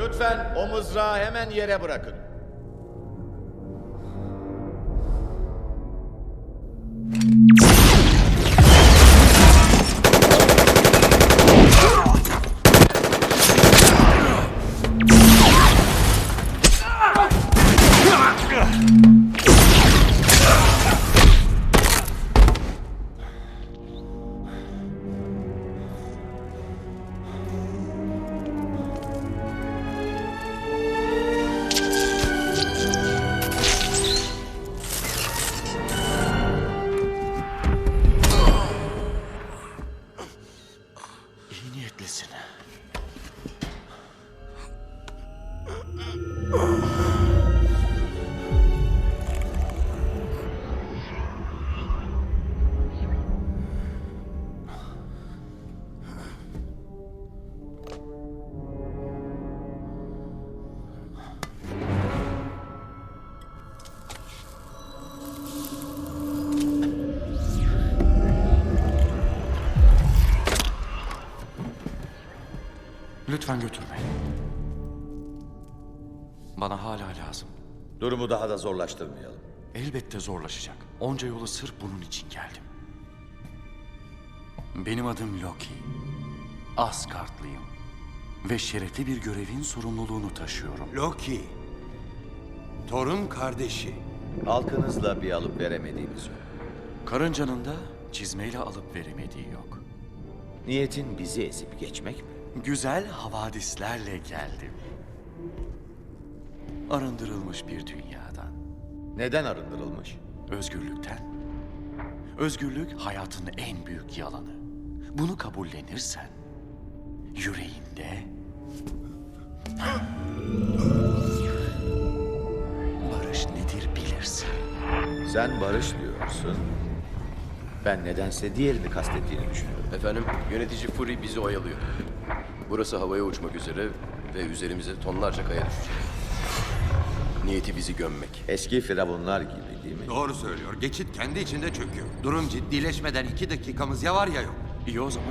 Lütfen o mızrağı hemen yere bırakın. Lütfen götürme. Bana hala lazım. Durumu daha da zorlaştırmayalım. Elbette zorlaşacak. Onca yolu sırf bunun için geldim. Benim adım Loki. Asgardlıyım. Ve şerefli bir görevin sorumluluğunu taşıyorum. Loki. Torun kardeşi. Halkınızla bir alıp veremediğimiz yok. Karıncanın da çizmeyle alıp veremediği yok. Niyetin bizi ezip geçmek mi? Güzel havadislerle geldim. Arındırılmış bir dünyadan. Neden arındırılmış? Özgürlükten. Özgürlük hayatın en büyük yalanı. Bunu kabullenirsen yüreğinde barış nedir bilirsin. Sen barış diyorsun. Ben nedense diğerini kastettiğini düşünüyorum. Efendim, yönetici Fury bizi oyalıyor. Burası havaya uçmak üzere ve üzerimize tonlarca kaya düşecek. Niyeti bizi gömmek. Eski firavunlar gibi değil mi? Doğru söylüyor. Geçit kendi içinde çöküyor. Durum ciddileşmeden iki dakikamız ya var ya yok. İyi o zaman.